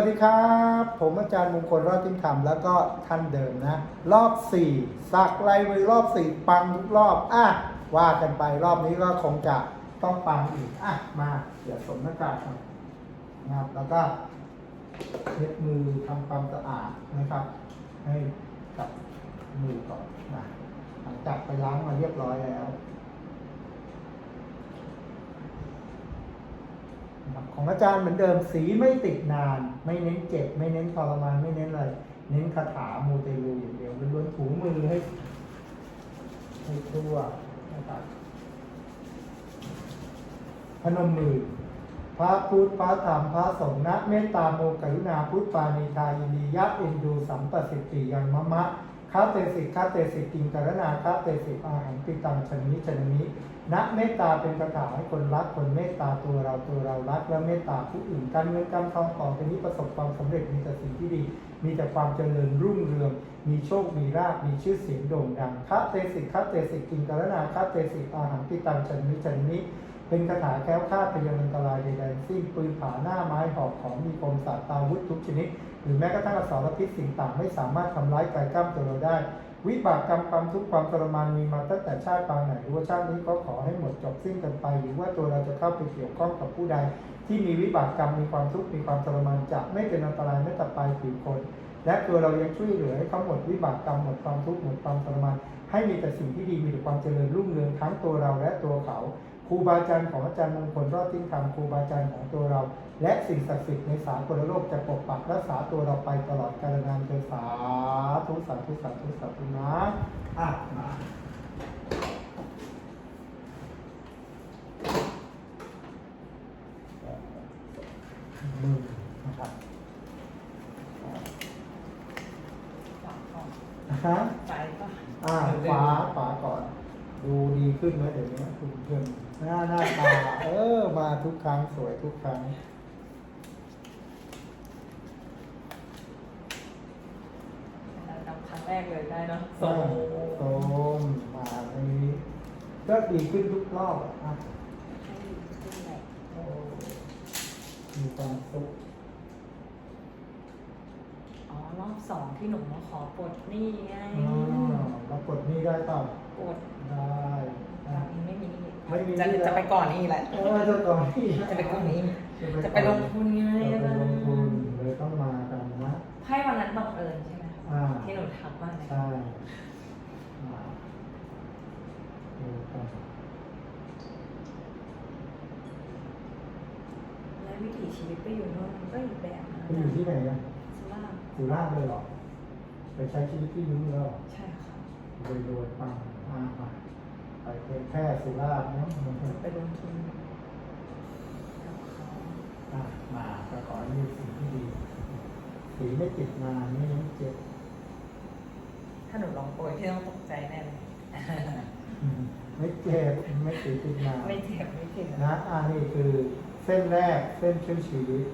สวัสดีครับ ผมอาจารย์มงคลรอดทิมธรรมแล้วก็ท่านเดิมนะ รอบสี่สักลายมือรอบสี่ปังทุกรอบอะว่ากันไปรอบนี้ก็คงจะต้องปังอีกอะมาเดี๋ยวสมหน้ากากก่อนนะครับแล้วก็เช็ดมือทำความสะอาดนะครับ ให้กับมือก่อนนะหลังจากไปล้างมาเรียบร้อยแล้ว ของอาจารย์เหมือนเดิมสีไม่ติดนาน ไม่เน้นเจ็บ ไม่เน้นทรมานไม่เน้นอะไร เน้นคาถามูเตลูอย่างเดียวล้วนถูมือให้ให้ทั่วนะครับพนมมือ พระพุทธพระธรรมพระสงฆ์นะเมตตาโมกรุณาพุทธปานิทายินียะเอ็นดูสัมปสิทติยังมะมะคาเตสิกคาเตสิกิงกรณาคาเตสิกอาหังปิตังชนิชนนิ นะเมตตาเป็นคาถาให้คนรักคนเมตตาตัวเราตัวเรารักและเมตตาผู้อื่นการเงินการทองของเป็นนี้ประสบความสำเร็จมีแต่สิ่งที่ดี มีแต่ความเจริญรุ่งเรือง มีโชคมีราบมีชื่อเสียงโด่งดังคาเตสิกคาเตสิกกิงกรณาคาเตสิกอาหังปิตังชนิชนนิเป็นคาถาแคล้วคาดพยันอันตรายใดๆสิ้นปืนผาหน้าไม้หอกของมีคมสัตว์ตาวุธทุกชนิด หรือแม้กระทั่งอสรพิษสิ่งต่างไม่สามารถทำร้ายกายกล้ามตัวเราได้ วิบากกรรมความทุกข์ความทรมานมีมาตั้งแต่ชาติปางไหนหรือว่าชาตินี้ก็ขอให้หมดจบสิ้นกันไป หรือว่าตัวเราจะเข้าไปเกี่ยวข้องกับผู้ใด ที่มีวิบากกรรมมีความทุกข์มีความทรมานจะไม่เป็นอันตรายไม่แต่ปลายผิวคน และตัวเรายังช่วยเหลือให้เขาหมดวิบากกรรมหมดความทุกข์หมดความทรมานให้มีแต่สิ่งที่ดีมีแต่ความเจริญรุ่งเรืองทั้งตัวเราและตัวเขาครูบาอาจารย์ของอาจารย์มงคลรอดทิ้งธรรมครูบาอาจารย์ของตัวเรา และสิ่งศักดิ์สิทธิ์ในสากลโลกจะปกปักรักษาตัวเราไปตลอดกาลนานเทอญสาธุสาธุสาธุสาธุนะอะมามือนะครับขวาก่อนนะคะซ้ายก็อ่าขวาขวาก่อน ดูดีขึ้นไหมเดี๋ยวนี้คุณเพื่อนหน้าหน้าตาเออมาทุกครั้งสวยทุกครั้ง จำค รั้งแรกเลยได้เนาะโสมโสมมาในนี้ ก็ดีขึ้นทุกรอบอะอะให้ขึ้นแหละโอ้มีความสุขอ๋อรอบสองที่หนูมาขอปลดหนี้ไงอ๋อเรากดนี่ได้เปล่าปลดได้ตออะนนี้ไม่มีหนี้ไม่มีจะหนี้แล้วจะไปก่อนนี่แหละเออจะต่อที่จะไปก่อนนี้ จะไปลงทุนไงจะไปล่ะลงทุนเลยต้องมากันนะไพ่วันนั้นบังเอิญใช่ไหม อ่าที่หนูทักว่าอะไรใช่มาดูกันและวิถีชีวิตไปอยู่โน่นมันก็อีกแบบนะไปอยู่ที่ไหนอะสุราษฎร์สุราษฎร์เลยเหรอ ไปใช้ชีวิตที่นู้นแล้วเหรอใช่ค่ะ โดยโดยปังอ่าไปไปเพียงแค่สุราษฎร์เนาะไปลงทุนกับเขาอะมาก็ขอให้มีสิ่งที่ดีสีไม่ติดงานไม่เน้นเจ็บ ถ้าหนูลองโปรยที่ต้องตกใจแน่เลยอืมไม่เจ็บไม่สีติดงานไม่เจ็บไม่เจ็บนะอ่านี่คือเส้นแรกเส้นช่วยชีวิต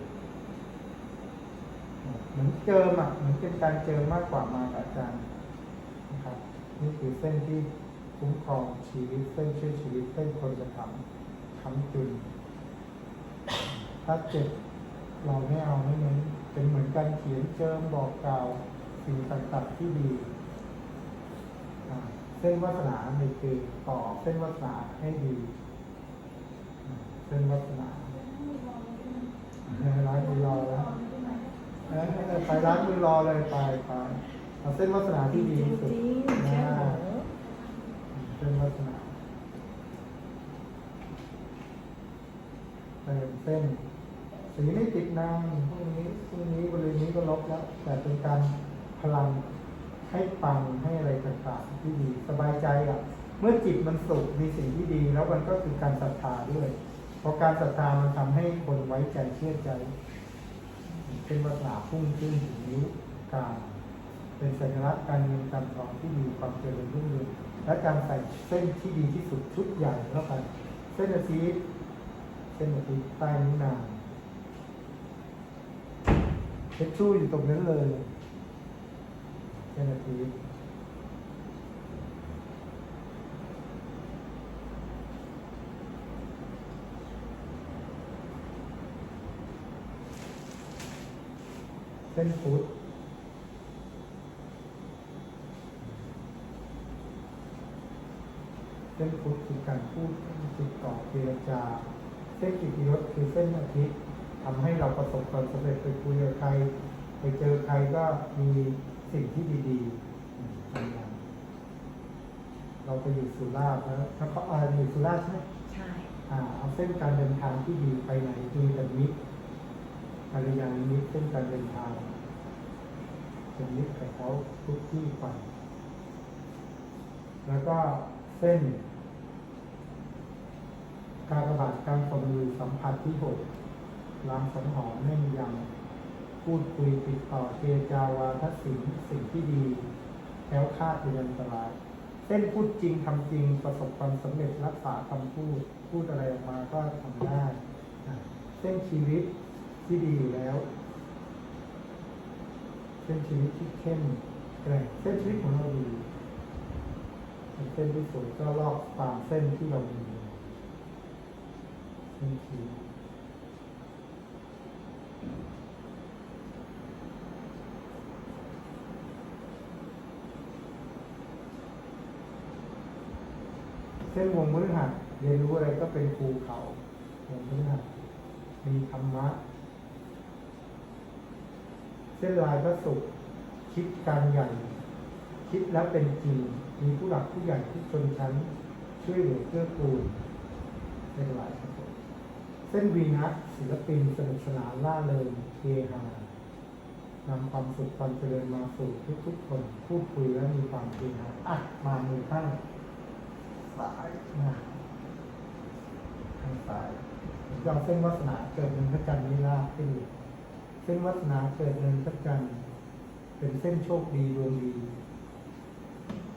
เหมือนเจิมอะเหมือนเป็นการเจิมมากกว่ามากับอาจารย์นะครับนี่คือเส้นที่คุ้มครองชีวิตเส้นช่วยชีวิตเส้นคนจะทำค้ำจุนถ้าเจ็บเราไม่เอาไม่เน้นเป็นเหมือนการเขียนเจิมบอกกล่าวสิ่งต่างๆที่ดีอ่า เส้นวาสนานี่คือต่อเส้นวาสนาให้ดี เส้นวาสนาร้านมือรอแล้วเออเออไปร้านมือรอเลยไปไปเอาเส้นวาสนาที่ดีที่สุดเชื่อหนูเส้นวาสนาเติมเส้นสีไม่ติดนางพวกนี้พวกนี้บริเวณนี้ก็ลบแล้ว แต่เป็นการพลัง ให้ปังให้อะไรต่างๆที่ดีสบายใจอะ เมื่อจิตมันสุขมีสิ่งที่ดี แล้วมันก็คือการศรัทธาด้วยเพราะการศรัทธามันทำให้คนไว้ใจเชื่อใจ เป็นภาษาพุ่งขึ้นถึงนิ้วกลางเป็นสัญลักษณ์การเงินการทองที่มีความเจริญรุ่งเรืองและการใส่เส้นที่ดีที่สุดชุดใหญ่แล้วกันเส้นอาทิตย์เส้นอาทิตย์ใต้นิ้วนางเพชรชู่อยู่ตรงนั้นเลย เส้นอาทิตย์เส้นพุทธเส้นพุทธคือการพูดติดต่อเจรจา เส้นกิตติยศคือเส้นอาทิตย์ทำให้เราประสบความสำเร็จไปคุยกับใคร เจอใครก็มีสิ่งที่ดีๆอืมทำงานเราไปอยู่สุราษฎร์แล้วถ้าเขาอ่าอยู่สุราษฎร์ใช่ไหมใช่ อ่าเอาเส้นการเดินทางที่ดีไปไหนดีแบบมิตรภรรยานิมิตเส้นการเดินทางเป็นมิตรกับเขาทุกที่ไปแล้วก็เส้น การระบาดการสมือสัมผัสที่หกลางสังหรณ์แม่นยำ พูดคุยติดต่อเจรจาวาทศิลป์สิ่งที่ดีแคล้วคลาดเป็นอันตราย เส้นพูดจริงทำจริงประสบความสำเร็จรักษาคำพูด พูดอะไรออกมาก็ทำได้ เส้นชีวิตที่ดีอยู่แล้ว เส้นชีวิตที่เข้มแกร่งเส้นชีวิตของเราดีเป็นเส้นที่สวยก็ลอกตามเส้นที่เรามีเส้นชีวิต เส้นวงมือหักเรียนรู้อะไรก็เป็นครูเขาวงมือหักมีธรรมะ เส้นลายพระสุขคิดการใหญ่ คิดแล้วเป็นจริง มีผู้หลักผู้ใหญ่ที่ชนชั้น ช่วยเหลือเกื้อกูลเส้นลายพระสุขเส้นวีนัสศิลปินสนุกสนานล่าเริงเฮฮานำความสุขความเจริญมาสู่ทุกๆคนพูดคุยแล้วมีความเฮฮาอะมามือข้าง ซ้ายนะข้างซ้ายเอาเส้นวัสนาเกิดเป็นพระจันทร์นิราชขึ้นเส้นวัฒนาเกิดเนินพระจันทร์เป็นเส้นโชคดีดวงดี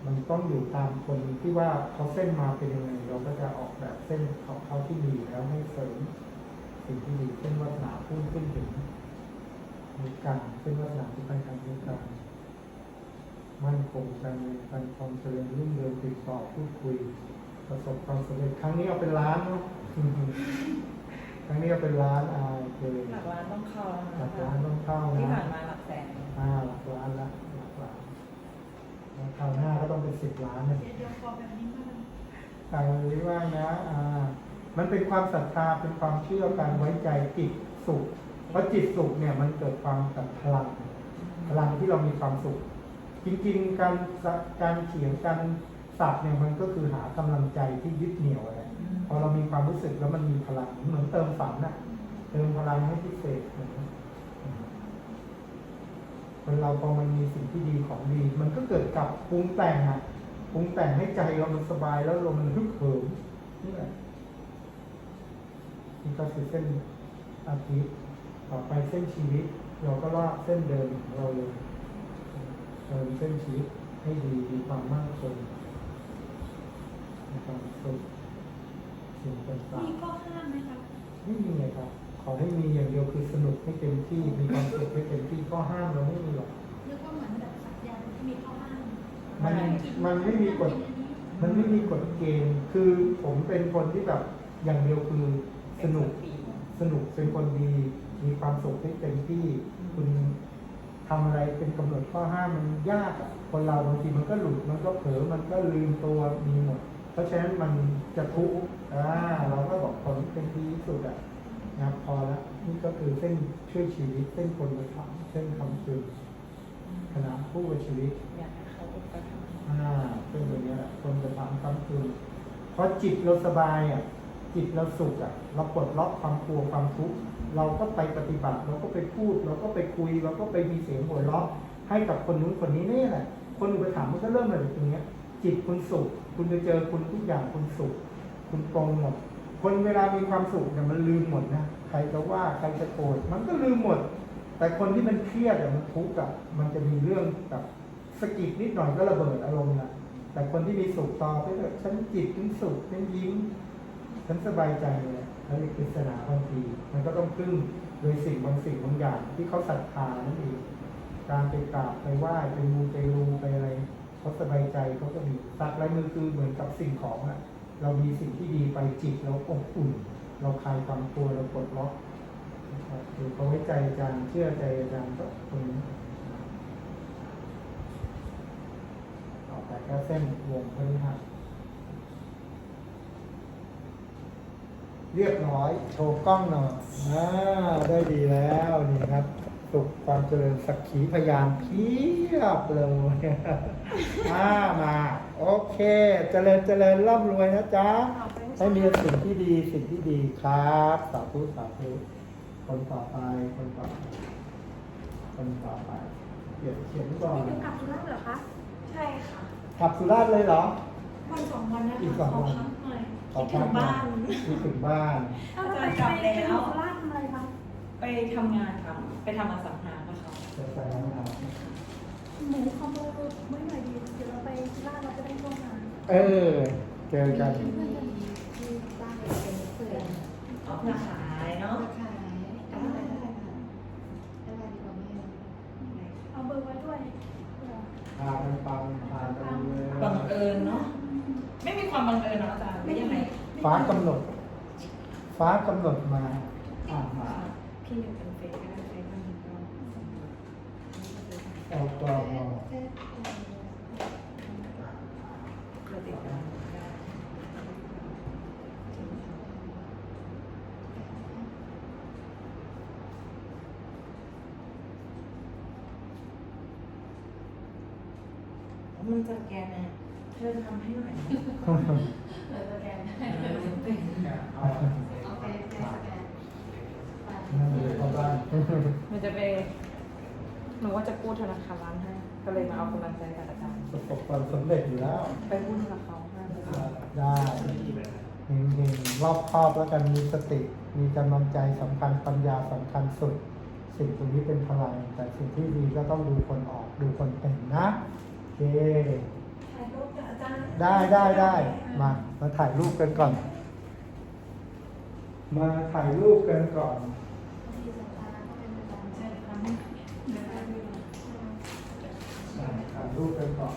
มันต้องอยู่ตามคนที่ว่าเขาเส้นมาเป็นยังไงเราก็จะออกแบบเส้นของเขาที่ดีแล้วให้เสริมสิ่งที่ดีเส้นวัฒนาพุ่งขึ้นถึงมีกันเส้นวัฒนาที่ไปทางมีกัน มั่นคงการเงินการความเจริญรุ่งเรืองติดต่อพูดคุย ประสบความสำเร็จครั้งนี้เอาเป็นล้านเนาะครั้งนี้เอาเป็นล้านอายเลยหลักล้านต้องเข้าแล้วหลันะกล้านต้องเข้าที่นะผ่านมาหลักแสนอ่าหลักล้านละหลักล้านแล้วคราวหน้าก็ต้องเป็นสิบล้านนะเดี๋ยวเดี๋ยวขอแบบนี้มาคราวนี้ว่านะอ่ามันเป็นความศรัทธาเป็นความเชื่อการไว้ใจจิตสุขเพราะจิตสุขเนี่ยมันเกิดความกับพลังพลังที่เรามีความสุข จริงๆ การสะการเขียนการสับเนี่ยมันก็คือหากำลังใจที่ยึดเหนี่ยวอะไรพอเรามีความรู้สึกแล้วมันมีพลังเหมือนเติมฝันน่ะเติมพลังให้พิเศษเหมือนคนเราพอมันมีสิ่งที่ดีของดี มันก็เกิดกับปรุงแต่งอะปรุงแต่งให้ใจเรามันสบายแล้วลมมันฮึกเหิมนี่แหละนี่ก็คือเส้นอาทิตย์ต่อไปเส้นชีวิต เราก็ลากเส้นเดิมของเราเลย เติมเส้นชีวิตให้ดีมีความมั่นคงมีความสุขสิ่งต่างมีๆข้อห้ามไหมคะไม่มีเลยครับ ขอให้มีอย่างเดียวคือสนุกให้เต็มที่มีความสุขให้เต็มที่ข้อห้ามเราไม่มีหรอกนึกว่าเหมือนแบบสัญญาที่มีข้อห้ามมันมันไม่มีกฎมันไม่มีกฎเกณฑ์ คือผมเป็นคนที่แบบอย่างเดียวคือสนุกปีสนุกเป็นคนดี มีความสุขให้เต็มที่ คุณ ทำอะไรเป็นกำหนดข้อห้ามมันยากอะคนเราบางทีมันก็หลุดมันก็เผลอมันก็ลืมตัวมีหมด เพราะฉะนั้นมันจะทุกข์อ่าเราก็บอกคนเป็นดีที่สุดอะนะครับพอละนี่ก็คือเส้นช่วยชีวิตเส้นคนประทับเส้นคำคืนขณะคู่กับชีวิตอยากให้เขาอุปถัมภ์อ่าเป็นแบบนี้แหละคนจะถามคำคืนเพราะจิตเราสบายอะ จิตเราสุขอะเราปลดล็อกความกลัวความทุกข์เราก็ไปปฏิบัติ เราก็ไปพูด เราก็ไปคุย เราก็ไปมีเสียงหัวเราะให้กับคนนู้นคนนี้นี่แหละ คนอุปถัมภ์มันก็เริ่มมาจากตรงนี้ยจิตคุณสุข คุณจะเจอคุณทุกอย่างคุณสุข คุณตรงหมด คนเวลามีความสุขเนี่ยมันลืมหมดนะใครจะว่าใครจะโกรธมันก็ลืมหมด แต่คนที่มันเครียดอะมันทุกข์อะมันจะมีเรื่องแบบสกิดนิดหน่อยก็ระเบิดอารมณ์นะแต่คนที่มีสุขต่อไปเถอะฉันจิตฉันสุขฉันยิ้ม ฉันสบายใจเลยแล้วในปริศนาบางทีมันก็ต้องพึ่งโดยสิ่งบางสิ่งบางอย่างที่เขาศรัทธานั่นเองการไปกราบไปไหว้ไปมูไปรูไปอะไรเขาสบายใจเขาก็มีสักลายมือคือเหมือนกับสิ่งของอะเรามีสิ่งที่ดีไปจิตเราอบอุ่น เราคลายความกลัวเราปลดล็อกดูเขาไว้ใจอาจารย์เชื่อใจอาจารย์ก็ตรงนี้ต่อไปก็เส้นวงพฤหัส เรียบร้อย โชว์กล้องหน่อยอ่าได้ดีแล้วนี่ครับ สุขความเจริญสักขีพยานเพียบเลยอ่ามา โอเค เจริญเจริญร่ำรวยนะจ๊ะ ให้มีสิ่งที่ดีสิ่งที่ดีครับ สาธุสาธุคนต่อไปคนต่อไปคนต่อไปเขียนเขียนก่อนนี่กลับสุราษฎร์เหรอคะ ใช่ค่ะ กลับสุราษฎร์เลยเหรอ วันสองวันนะอีกสองวัน ขพักหน่อยขอพักหน่อยคิดถึงบ้านเอาไปกลับแล้วสุราษฎร์ทำอะไรคะไปทำงานค่ะ ไปทำอสังหาค่ะเขาจะใส่น้ำหนาวหมูคอมโบไม่หน่อยดี เดี๋ยวเราไปสุราษฎร์เราจะได้ร่วมงานเออ เจอกันเพื่อนกันที่บ้านเป็นเพื่อนเอามาขายเนาะขายได้ได้ค่ะได้ดีกว่าแม่เอาเบอร์ไว้ด้วยพากันปังพากันเมืองบังเอิญเนาะ ไม่มีความบังเอิญเนาะอาจารย์ ไม่ยังไงฟ้ากำหนด ฟ้ากำหนดมาอ่านมาพี่หนึ่งเป็นเฟซก็ได้เฟซมันก็ออกกลองเราติดตามได้มันจะแกนไงเธอทำให้หน่อยนะเออสแกนเอ มันจะไปหนูว่าจะกู้ธนาคารร้านให้ก็เลยมาเอากำลังใจจากอาจารย์ประสบความสำเร็จอยู่แล้วไปกู้ธนาคารให้ได้เฮงๆรอบครอบแล้วกันมีสติ มีกำลังใจสำคัญปัญญาสำคัญสุด สิ่งตรงนี้เป็นพลัง แต่สิ่งที่ดีก็ต้องดูคนออกดูคนเป็นนะโอเคถ่ายรูปกับอาจารย์ได้ได้ได้มามาถ่ายรูปกันก่อน มาถ่ายรูปกันก่อนที่สำคัญก็เป็นประจำใช่ใช่ค่ะถ่ายรูปกันก่อน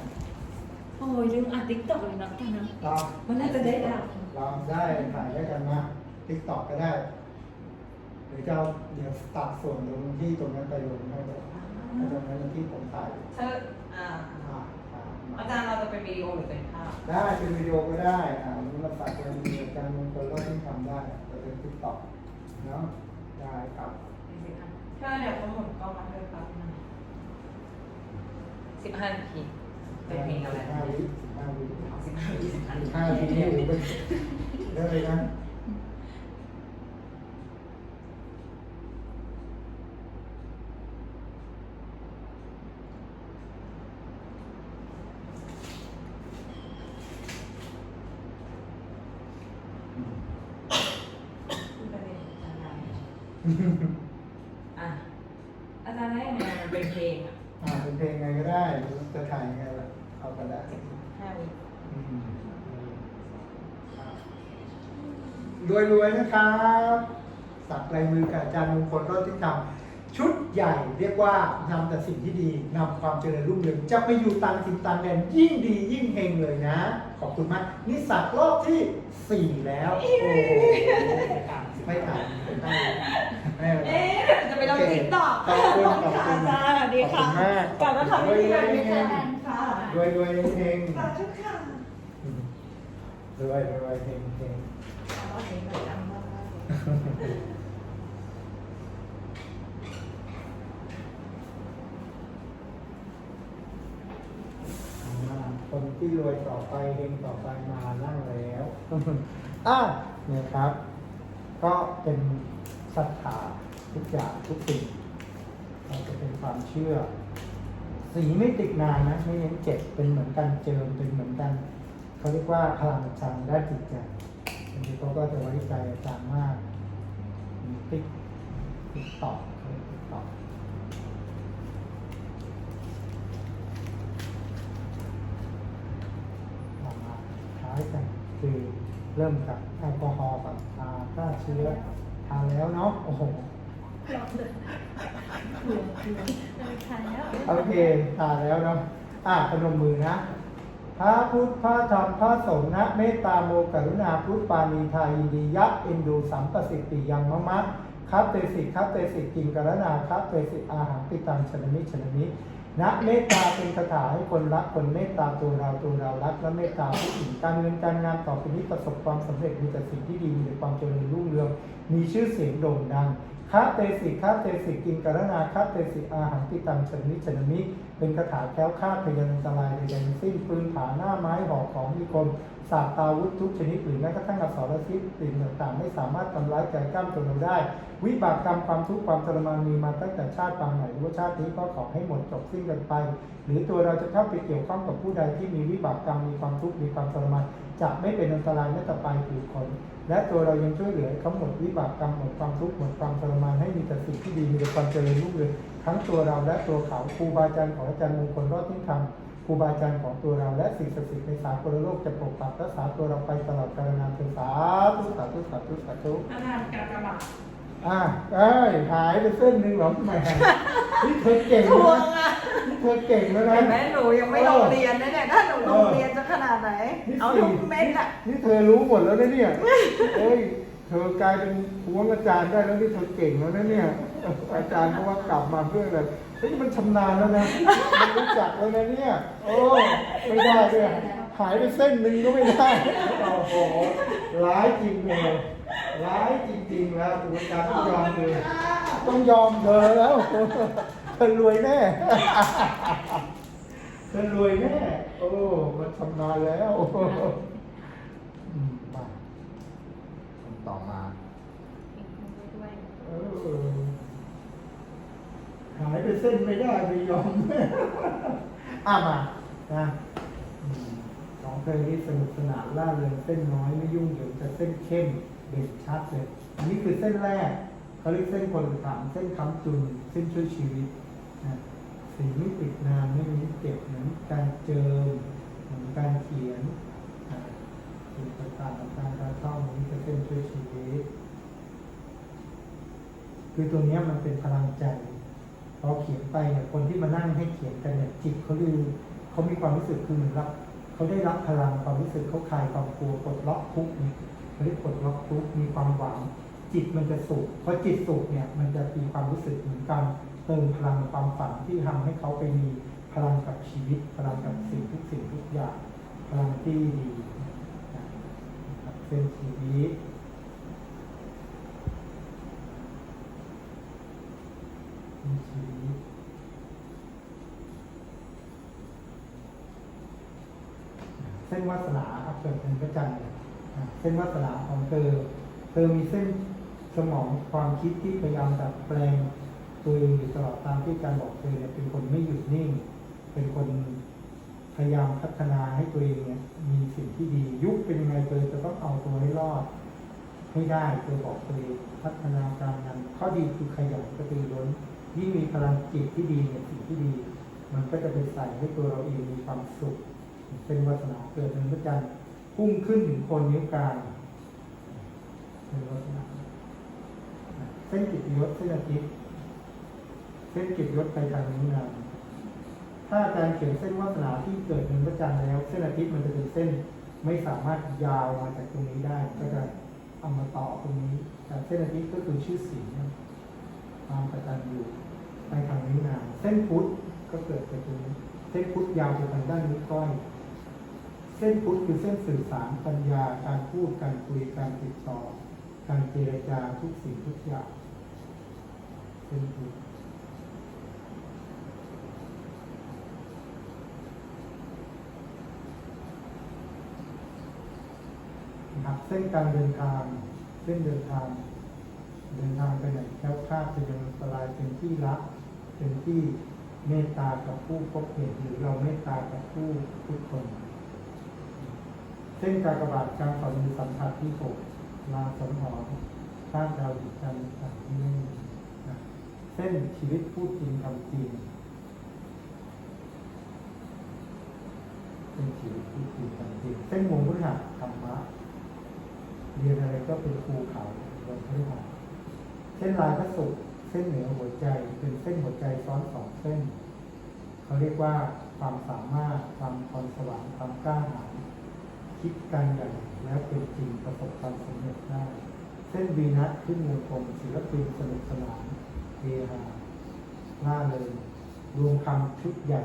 โอ้ยลืมอัดติ๊กต็อกเลยนะตอนนั้นเรามันน่าจะได้ดังเราได้ถ่ายได้กันมาทิกตอกก็ได้ หรือจะเอาเดี๋ยวตัดส่วนตรงที่ตรงนั้นไปลงให้เลยให้ตรงนั้นที่ผมถ่ายเธออ่าอ่าอ่ามา อาจารย์เราจะเป็นวิดีโอหรือเป็นภาพ ได้เป็นวิดีโอก็ได้ อ่านี่เราตัดเป็นวิดีโอการมงคลรถที่ทำได้ แต่เป็นทิกตอกเนาะได้ครับเธอเดี๋ยวทั้งหมดก็มาเธอครับสิบห้านาทีเป็นเพลงอะไรห้าวิห้าวิสิบห้าวิสิบห้านาทีห้าวินี่อยู่เป็นได้เลยนะอะอาจารย์ได้ยังไงมันเป็นเพลงอะ อ่าเป็นเพลงไงก็ได้จะถ่ายยังไงล่ะเอาก็ได้ ห้าวิ อืมร วยๆนะครับสักลายมือกับอาจารย์มงคลรถที่ทำชุดใหญ่เรียกว่านำแต่สิ่งที่ดีนำความเจริญรุ่งเรืองจะไปอยู่ต่างถิ่นต่างแดนยิ่งดียิ่งเฮงเลยนะ ขอบคุณมากนี่สักรอบที่สี่แล้วโอ้โหไม่ต่างไม่ต่างไม่เป็นไรเอ๊ะจะไปลงติ๊กต็อกขอบคุณขอบคุณอาจารย์สวัสดีค่ะขอบคุณมากกลับมาทำที่ไหนรวยๆค่ะค่ะรวยรวยๆเฮงสาธุค่ะๆรวยรวยๆเฮงเฮง คนที่รวยต่อไปเฮงต่อไปมานั่งแล้วอะเนี่ยครับ ก็เป็นศรัทธาทุกอย่างทุกสิ่งเราจะเป็นความเชื่อ สีไม่ติดนานนะไม่เน้นเจ็บเป็นเหมือนกันเจิมเป็นเหมือนกันเขาเรียกว่าพลังจันทร์ได้จิตใจ บางทีเขาก็จะไว้ใจอาจารย์มาก มีติ๊กติ๊กตอกติ๊กตอกมาคล้ายกันคือเริ่มกับแอลกอฮอล์กับทาฆ่าเชื้อทาแล้วเนาะโอ้โหหลอกเลยเลยขายแล้วโอเคทาแล้วเนาะอะพนมมือนะ พระพุทธพระธรรมพระสงฆ์นะเมตตาโมกรุณาพุทธปานีทายินดียักเอ็นดูสัมปสิทติยังมะมะคัตเตสิคัตเตสิกิงกรณาคัตเตสิอาหารปิตังชนมิชนมินะเมตตาเป็นคาถาให้คนรักคนเมตตาตัวเราตัวเรารักและเมตตาผู้อื่นการเงินการงานต่อไปนี้ประสบความสำเร็จมีแต่สิ่งที่ดีมีแต่ความเจริญรุ่งเรืองมีชื่อเสียงโด่งดัง คาเตสิคาเตสิกิงกรณาคาเตสิอาหารปิตังชนิชนมิ เป็นคาถาแค้วคาดพยันอันตรายใดๆทั้งสิ้นปืนผาหน้าไม้หอกของมีคมศาสตาวุธทุกชนิดหรือแม้กระทั่งอักษรศิษย์สิ่งต่างๆ ไม่สามารถทำร้ายใจกล้ามตัวเราได้ วิบากกรรมความทุกข์ความทรมานมีมาตั้งแต่ชาติปางไหนหรือว่าชาตินี้ก็ขอให้หมดจบสิ้นกันไป หรือตัวเราจะเข้าไปเกี่ยวข้องกับผู้ใดที่มีวิบากกรรมมีความทุกข์มีความทรมานจะไม่เป็นอันตรายแม้แต่ปลายผิวขน และตัวเรายังช่วยเหลือเขาหมดวิบากกรรมหมดความทุกข์หมดความทรมานให้มีแต่สิ่งที่ดีมีแต่ความเจริญรุ่งเรืองทั้งตัวเราและตัวเขาครูบาอาจารย์ของอาจารย์มงคลรอดทิ้งธรรมครูบาอาจารย์ของตัวเราและสิ่งศักดิ์สิทธิ์ในสากลโลกจะปกปักรักษาตัวเราไปตลอดกาลนานเถิดสาธุสาธุสาธุสาธุอาจารย์กากบาทอ่าเอ้ยหายไปเส้นหนึ่งเหรอแหมนี่เธอเก่งทวนะงอะ เธอเก่งแล้วนะ เห็นไหมหนูยังไม่ลงเรียนนะเนี่ยถ้าหนูลงเรียนจะขนาดไหน เอาทุกเม็ดอะ นี่เธอรู้หมดแล้วนะเนี่ยเอ้ยเธอกลายเป็นพวงอาจารย์ได้แล้วนี่เธอเก่งแล้วนะเนี่ย อาจารย์เพราะว่ากลับมาเพื่ออะไรเฮ้ยมันชำนาญแล้วนะมันรู้จักแล้วนะเนี่ยโอ้ไม่ได้ด้วยหายไปเส้นหนึ่งก็ไม่ได้โอ้โหร้ายจริงเลยร้ายจริงๆแล้วครูอาจารย์ต้องยอมเลยต้องยอมเธอแล้วเธอรวยแน่เธอรวยแน่ โอ้ มันชำนาญแล้วอืมมาคนต่อมาเออหายไปเส้นไม่ได้ไม่ยอมอะมานะอืมของเธอนี่สนุกสนานล่าเริงเส้นน้อยไม่ยุ่งเหยิงแต่เส้นเข้มเด่นชัดเลยอันนี้คือเส้นแรกเขาเรียกเส้นคนถามเส้นค้ำจุนเส้นช่วยชีวิตนะ สีไม่ติดนานไม่มีเจ็บเหมือนการเจิมเหมือนการเขียนสิ่งต่างๆของการการท่องนี้คือเส้นช่วยชีวิตคือตัวนี้มันเป็นพลังใจพอเขียนไปเนี่ยคนที่มานั่งให้เขียนกันเนี่ยจิตเขาลือเขามีความรู้สึกคือเหมือนรับเขาได้รับพลังความรู้สึกเขาคลายความกลัวปลดล็อกทุกข์เนี่ยเขาเรียกปลดล็อกทุกข์มีความหวัง จิตมันจะสุขพอจิตสุขเนี่ยมันจะมีความรู้สึกเหมือนกัน เติมพลังความฝันที่ทำให้เขาไปมีพลังกับชีวิต พลังกับสิ่งทุกสิ่งทุกอย่าง พลังที่ดีนะครับเส้นชีวิตมีชีวิตเส้นวาสนาครับเกิดเป็นพระจันทร์เนี่ยอะเส้นวาสนาของเธอ เธอมีเส้นสมองความคิดที่พยายามดัดแปลง ตัวเองอยู่ตลอดตามที่อาจารย์บอกเธอเนี่ยเป็นคนไม่หยุดนิ่ง เป็นคนพยายามพัฒนาให้ตัวเองเนี่ยมีสิ่งที่ดียุคเป็นยังไงเธอจะต้องเอาตัวให้รอดให้ได้เธอบอกตัวเองพัฒนาการงานข้อดีคือขยันกระตือร้นยิ่งมีพลังจิตที่ดีเนี่ยสิ่งที่ดี มันก็จะไปใส่ให้ตัวเราเองมีความสุข เป็นวาสนาเกิดเป็นพระจันทร์พุ่งขึ้นถึงคนนิ้วกลางเป็นวาสนาเส้นกิจยศเส้นอาทิตย์ เส้นเกิจยศไปทางนิ้วนางถ้าอาจารย์เขียนเส้นวาสนาที่เกิดเป็นพระจันทร์แล้ว เส้นอาทิตย์มันจะเป็นเส้นไม่สามารถยาวมาจากตรงนี้ได้ ก็จะเอามาต่อตรงนี้แต่เส้นอาทิตย์ก็คือชื่อสียงความกตัญญูไปทางนิ้วนางเส้นพุทธก็เกิดจากตรงนี้ เส้นพุทธยาวไปทางด้านนิ้วก้อยเส้นพุทธคือเส้นสื่อสารปัญญาการพูดการคุยการติดต่อ การเจรจาทุกสิ่งทุกอย่างเส้นพุทธ นะครับเส้นการเดินทางเส้นเดินทาง เดินทางไปไหนแค้วคลาดเป็นอันตรายเป็นที่รักเป็นที่เมตตากับผู้พบเห็นหรือเราเมตตากับผู้ทุกคนเส้นกากบาทการฝ่ามือสัมผัสที่หกลาสังหรณ์ข้างดาวดิจันทร์ต่างที่ไม่มีเส้นชีวิตพูดจริงทำจริงเส้นชีวิตพูดจริงทำจริงเส้นวงพุทธะธระ เรียนอะไรก็เป็นครูเขาบนพื้นฐานเส้นลายพระสุขเส้นเหนือหัวใจเป็นเส้นหัวใจซ้อนสองเส้น เขาเรียกว่าความสามารถความพรสวรรค์ความกล้าหาญคิดการใหญ่แล้วเป็นจริงประสบความสำเร็จได้เส้นวีนัสขึ้นวงกลมศิลปินสนุกสนานเฮฮาล่าเลยรวมคำชุดใหญ่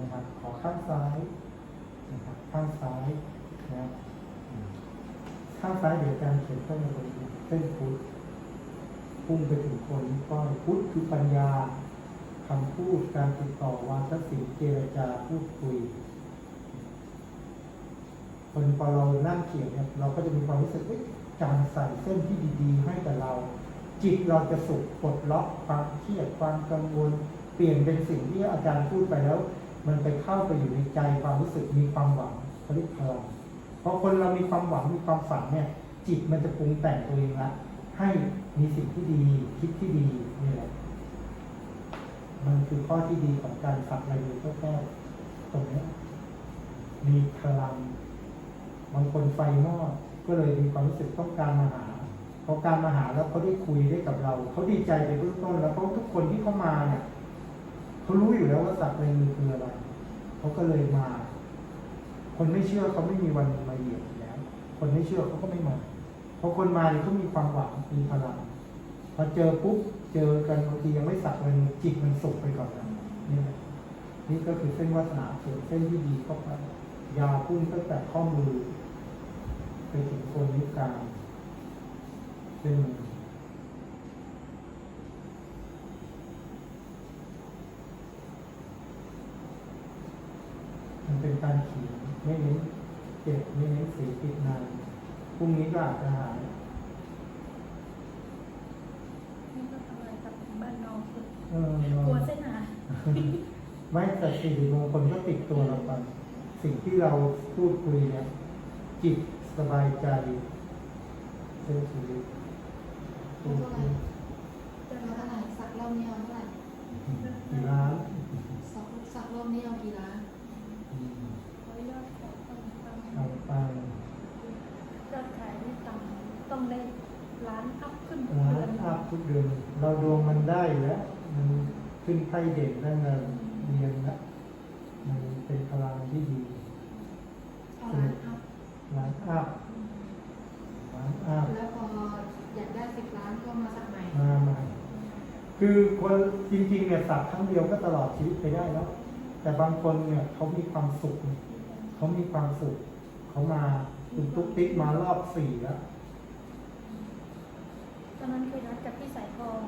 นะครับ ขอข้างซ้ายนะครับข้างซ้ายนะครับ ข้างซ้ายเดี๋ยวการเขียนเข้ามาบนเส้นพุทธพุ่งไปถึงคนก้อยพุทธคือปัญญาคำพูดการติดต่อวาทศิลป์เจรจาพูดคุยคนพอเรานั่งเขียนเนี่ยเราก็จะมีความรู้สึกว่าการใส่เส้นที่ดีๆ ให้กับเรา จิตเราจะสุขปลดล็อกความเครียดความกังวล เปลี่ยนเป็นสิ่งที่อาจารย์พูดไปแล้ว มันไปเข้าไปอยู่ในใจความรู้สึกมีความหวังเขาเรียกพลัง พราะคนเรามีความหวังมีความฝันเนี่ย จิตมันจะปรุงแต่งตัวเองละให้มีสิ่งที่ดีคิดที่ดีนี่แหละมันคือข้อที่ดีของการฝักลายมือแก้ตรงนี้มีพลังบางคนไฟมอดก็เลยมีความรู้สึกต้องการมาหาพอการมาหาแล้วเขาได้คุยได้กับเราเขาดีใจในเบื้องต้นแล้วเพราะทุกคนที่เขามาเนี่ยเขารู้อยู่แล้วว่าสักในมือคืออะไรเขาก็เลยมา คนไม่เชื่อเขาไม่มีวันมาเหยียบอยู่แล้ว คนไม่เชื่อเขาก็ไม่มาเพราะคนมาเนี่ยเขามีความหวังมีพลังพอเจอปุ๊บเจอกันบางทียังไม่สักเลยจิตมันสุกไปก่อนนะนี่แหละนี่ก็คือเส้นวาสนาเส้นที่ดีเข้าไปยาวพุ่งตั้งแต่ข้อมือไปถึงโคนนิ้วกลางเส้นมือมันเป็นการเขียน ไม่เน้นเจ็บไม่เน้นสีติดนานพรุ่งนี้ก็อาจจะหายนี่ก็ทำอะไรกับบ้านนอกสุดเออกลัวเส้นหาไม่แต่สี่มงคลก็ติดตัวเราไปสิ่งที่เราพูดคุยเนี่ยจิตสบายใจเส้นชีวิตเท่าไหร่เท่าไหร่สักรอบนี้เอาเท่าไหร่กี่ล้านสักสักรอบนี้เอากี่ล้าน อืมขออนุญาตขอฟังฟังเอาไปยอดขายไม่ต่ำต้องได้ล้านอัพขึ้นทุกล้าเดือนนอัพทุกเดือนเราดวงมันได้อยู่แล้วมันขึ้นไพ่เด่นนั่นเงินเรียนละมันเป็นพลังที่ดีเอาล้านอัพล้านอัพล้านอัพ แล้วพออยากได้สิบล้านก็มาสักใหม่มาใหม่คือคนจริงๆเนี่ยสักครั้งเดียวก็ตลอดชีวิตไปได้แล้ว แต่บางคนเนี่ยเขามีความสุขเขามีความสุขเขามาคุณตุ๊กติ๊กมารอบสี่แล้วตอนนั้นเคยนัดกับพี่สายทอง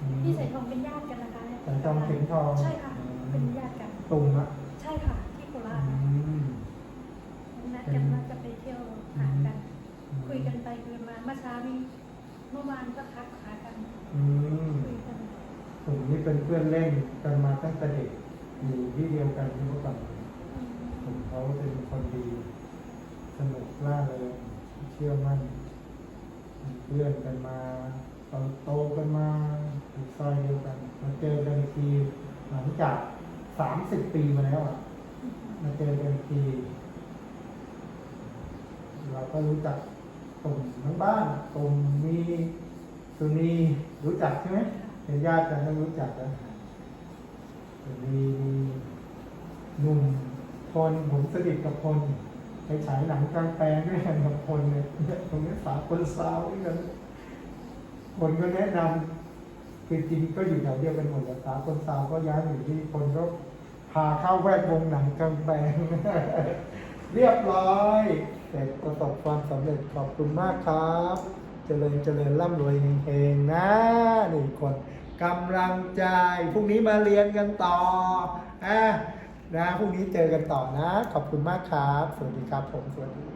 อืมพี่สายทองเป็นญาติกันนะคะสายทองเข็มทอง ใช่ค่ะอืมเป็นญาติกัน ตุงอะใช่ค่ะ ที่โคราชอืมนัดกันว่าจะไปเที่ยวหากันอืมคุยกันไปคุยมาเมื่อเช้านี้เมื่อวานก็ทักหากันอืมคุยกันผมนี่เป็นเพื่อนเล่นกันมาตั้งแต่เด็กอยู่ที่เดียวกันที่เมื่อก่อนอืม ผมเขาเป็นคนดี สนุกล่าเลยเชื่อมั่นเป็นเพื่อนกันมาตอนโตกันมาอยู่ซอยเดียวกันมาเจอกันทีหลังจากสามสิบปีมาแล้วอะมาเจอกันทีเราก็รู้จักตุ่มทั้งบ้านตุ่มมีสุนีรู้จักใช่ไหมเป็นญาติกันต้องรู้จักกันมีนุ่ม พลผมสนิทกับพลไปฉายหนังกลางแปลงด้วยกันกับพลเนี่ยตรงนี้สาวคนสาวด้วยกันพลก็แนะนำคือจริงก็อยู่แถวเดียวกันหมดแต่สาวคนสาวก็ย้ายอยู่ที่พลก็พาเข้าแวดวงหนังกลางแปลงเรียบร้อยเสร็จประสบความสำเร็จขอบคุณมากครับ เจริญเจริญร่ำรวยเฮงๆนะนี่คนกำลังใจพรุ่งนี้มาเรียนกันต่ออะ นะพรุ่งนี้เจอกันต่อนะ ขอบคุณมากครับ สวัสดีครับผมสวัสดี